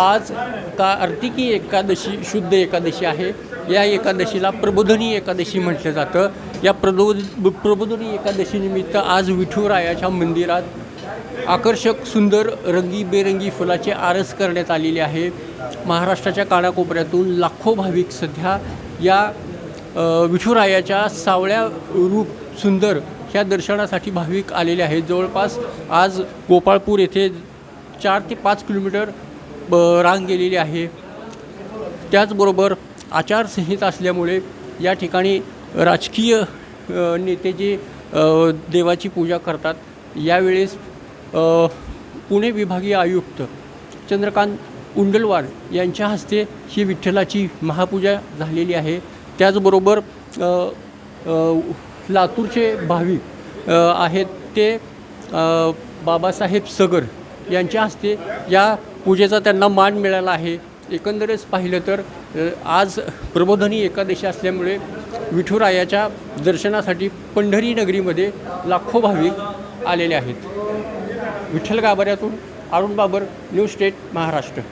आज कार्तिकी एकादशी शुद्ध एकादशी आहे. या एकादशीला प्रबोधनी एकादशी म्हटलं जातं. या प्रबोध प्रबोधनी एकादशीनिमित्त आज विठुरायाच्या मंदिरात आकर्षक सुंदर रंगीबेरंगी फुलाचे आरस करण्यात आलेले आहे. महाराष्ट्राच्या कानाकोपऱ्यातून लाखो भाविक सध्या या विठुरायाच्या सावळ्या रूप सुंदर ह्या दर्शनासाठी भाविक आलेले आहेत. जवळपास आज गोपाळपूर येथे चार ते पाच किलोमीटर ब रांग गेलेली आहे. त्याचबरोबर आचारसंहिता असल्यामुळे या ठिकाणी राजकीय नेते जे देवाची पूजा करतात यावेळेस पुणे विभागीय आयुक्त चंद्रकांत उंडलवार यांच्या हस्ते ही विठ्ठलाची महापूजा झालेली आहे. त्याचबरोबर लातूरचे भाविक आहेत ते बाबासाहेब सगर यांच्या हस्ते या पूजेचा त्यांना मान मिळाला आहे. एकंदरीत पाहिलं तर आज प्रबोधनी एकादशी असल्यामुळे विठुरायाच्या दर्शनासाठी पंढरी नगरीमध्ये लाखो भाविक आलेले आहेत. विठ्ठल गाभाऱ्यातून अरुण बाबर न्यू स्टेट महाराष्ट्र.